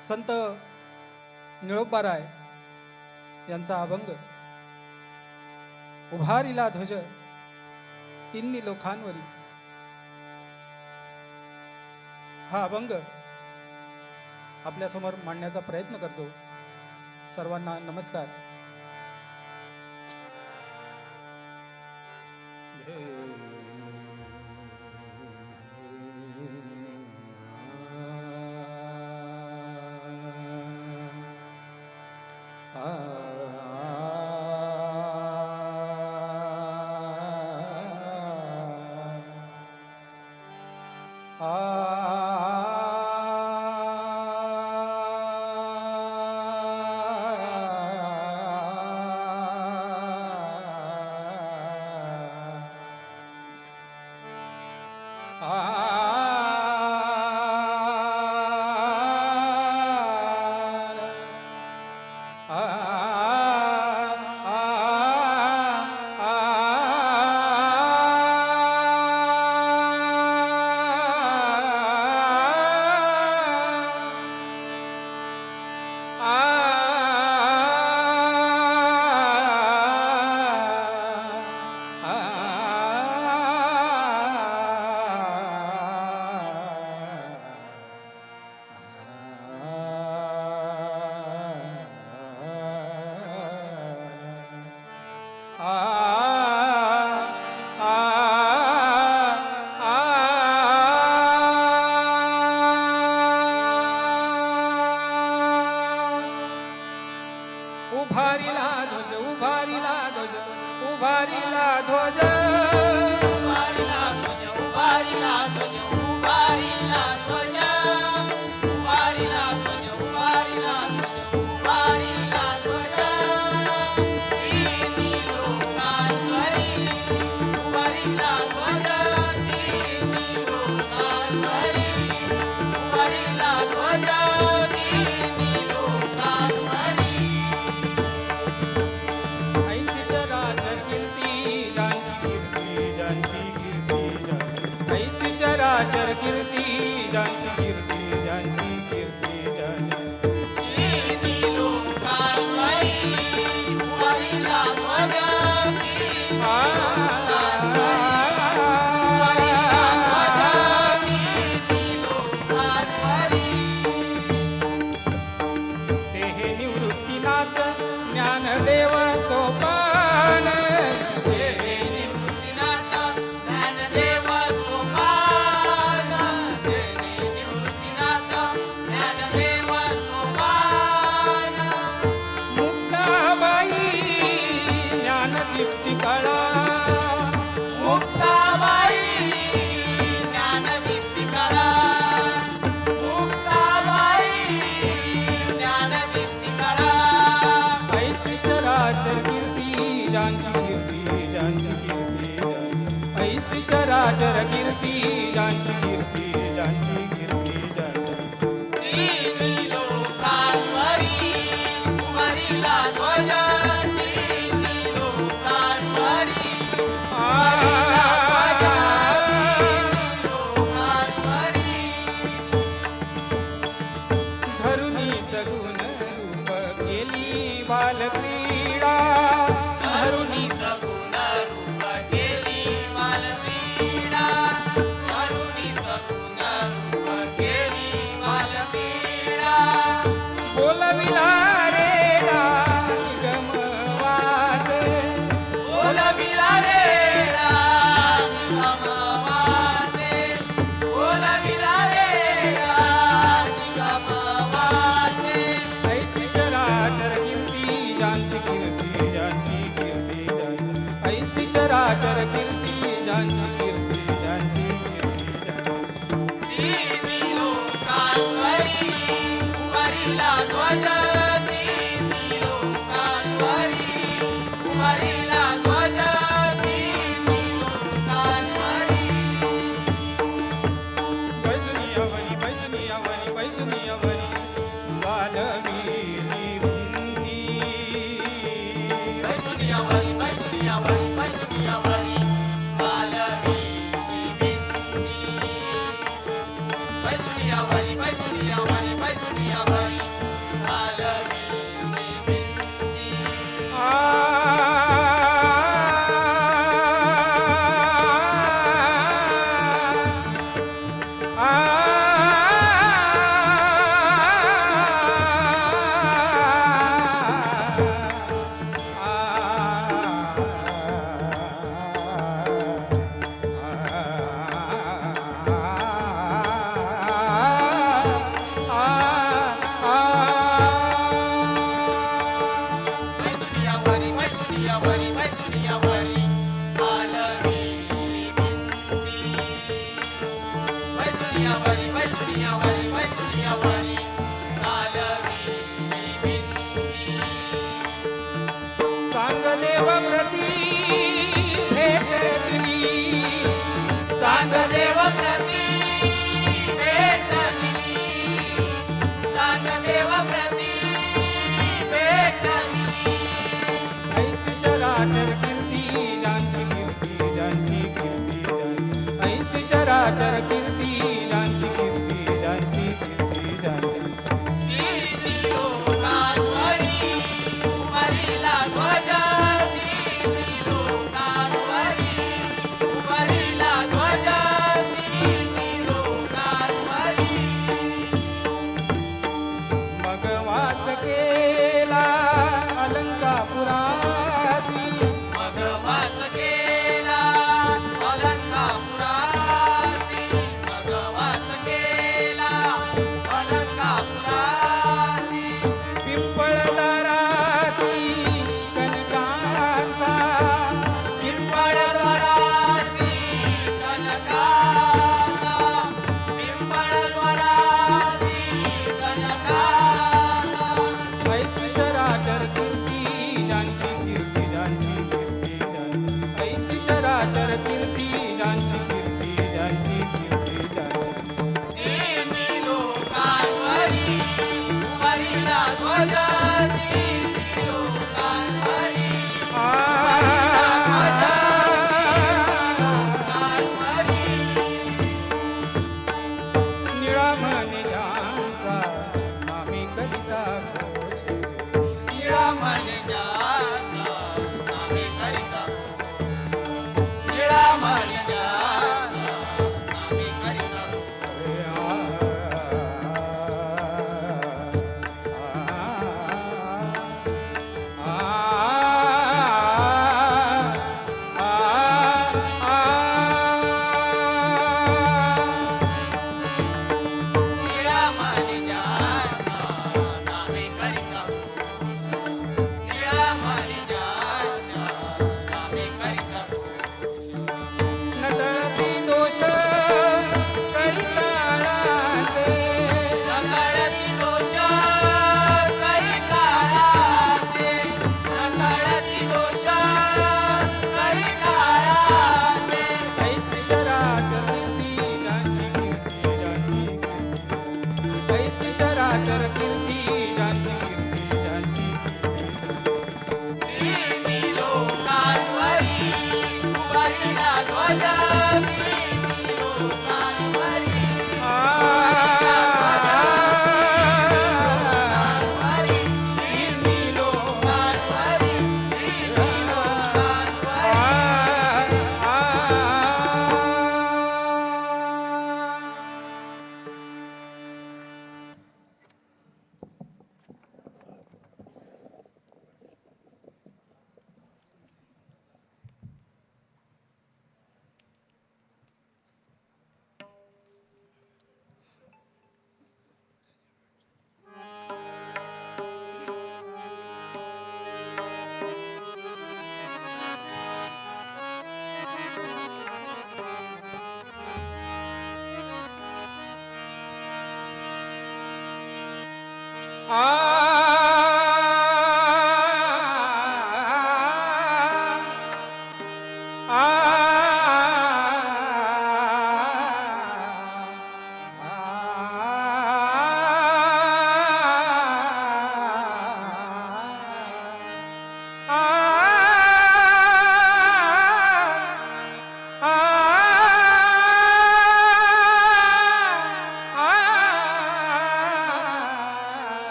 संत निळोबाराय यांचा अभंग. उभारीला ध्वज तिन्ही लोकांवरी हा अभंग आपल्यासमोर मांडण्याचा प्रयत्न करतो. सर्वांना नमस्कार. Ah. la vida. चरके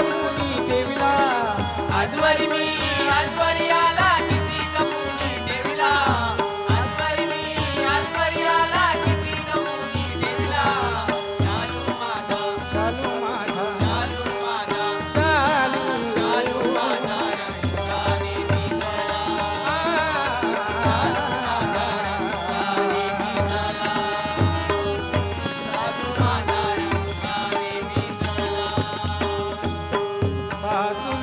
Thank you. abraço